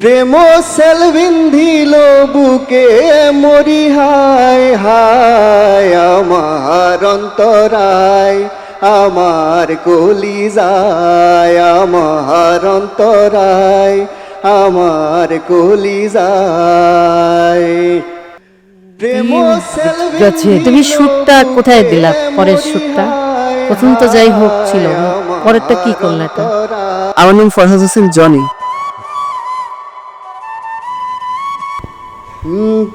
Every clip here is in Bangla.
প্রেম সেল বিন্ধিল বুকে মরি হায় হায় আমার অন্তরায় আমার কলি যায় আমার অন্তরায় আমার কলি যায় তুমি সুরটা কোথায় দিলা? পরের সুরটা? প্রথম তো যাই হোক ছিল, পরেরটা কি করলে? আমার নাম ফরহাদ হোসেন জনি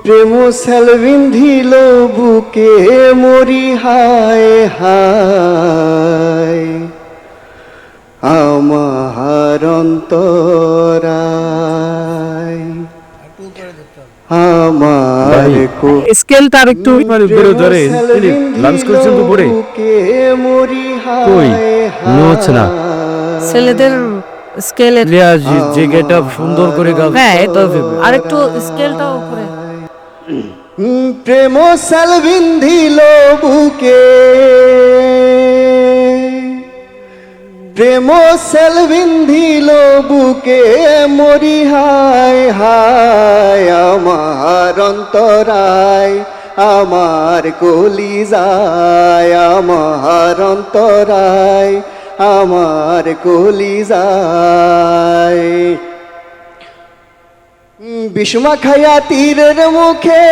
প্রেম সেল বিন্ধিল বুকে মরি হায় হায়। আমার অন্তরায়। আমার কো- স্কেলটা আর একটু মানে বেরো ধরে। লাঞ্চ করেছেন দুপুরে। কই? মনে হচ্ছে না। ছেলেদের স্কেলের যে গেট সুন্দর করে গাও হ্যাঁ আর একটু স্কেলটা উপরে প্রেম সাল বিন্ধিল বুকে। প্রেম সেল বিন্ধিল বুকে মরি হায় হায় আমার অন্তরায় আমার কলি যায় আমার অন্তরায়। আমার কলি যায় বিষমা খায়া তীরের মুখে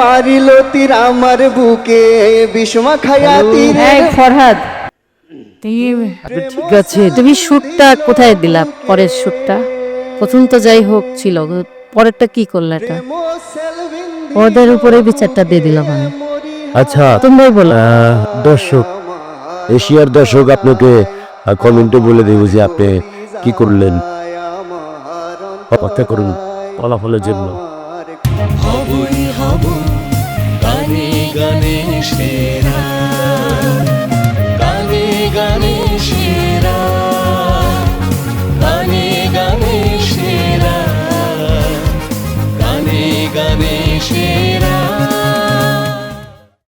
মারিল তীর আমার বুকে। বিষমা খায়া এই তীরের ফরহাদ। তুমি ঠিক আছে। তুমি সুরটা কোথায় দিলা পরের সুরটা? প্রথম তো যাই হোক ছিল পরেরটা কি করলে এটা? ওদের উপরে বিচারটা দিয়ে দিলাম আমি। আচ্ছা তোমরাই বলো। দর্শক এশিয়ার দর্শক আপনাকে আর কমেন্টও বলে দেব যে আপনি কি করলেন। অপেক্ষা করুন ফলাফলের জন্য। Yeah. গানে